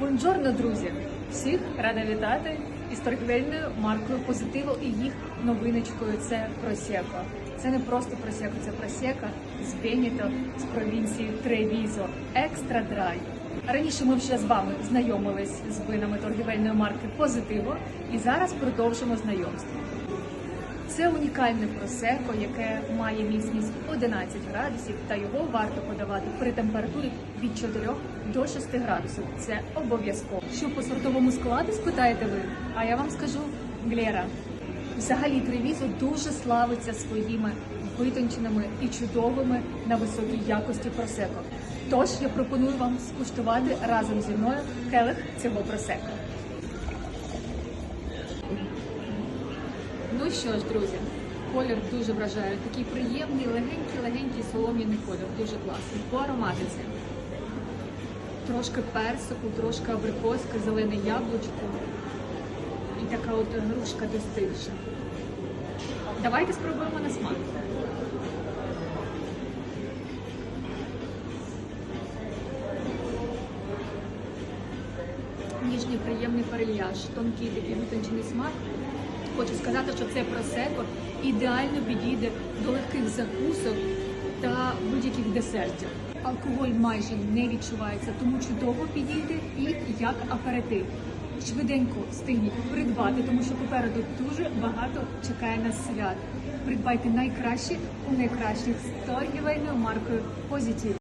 Бонджорно, друзі! Всіх рада вітати із торгівельною маркою Позитиво і їх новиночкою це Просеко. Це не просто Просеко, це Просека з Веніто з провінції Тревізо. Екстра драй. Раніше ми вже з вами знайомились з винами торгівельної марки Позитиво і зараз продовжимо знайомство. Це унікальне просеко, яке має міцність 11 градусів, та його варто подавати при температурі від 4 до 6 градусів. Це обов'язково. Що по сортовому складу спитаєте ви? А я вам скажу Глера. Взагалі Тревізо дуже славиться своїми витонченими і чудовими на високій якості просеко. Тож я пропоную вам скуштувати разом зі мною келих цього просеко. Ну що ж, друзі, колір дуже вражає. Такий приємний, легенький, легенький солом'яний колір. Дуже класний. По ароматиці. Трошки персику, трошки абрикоска, зелене яблучко і така от грушка достигша. Давайте спробуємо на смак. Ніжний приємний перельяж, тонкий такий витончений смак. Хочу сказати, що це просеко ідеально підійде до легких закусок та будь-яких десертів. Алкоголь майже не відчувається, тому чудово підійде і як аперитив. Швиденько встигніть придбати, тому що попереду дуже багато чекає на свят. Придбайте найкраще у найкращих з торгівельною маркою Позитив.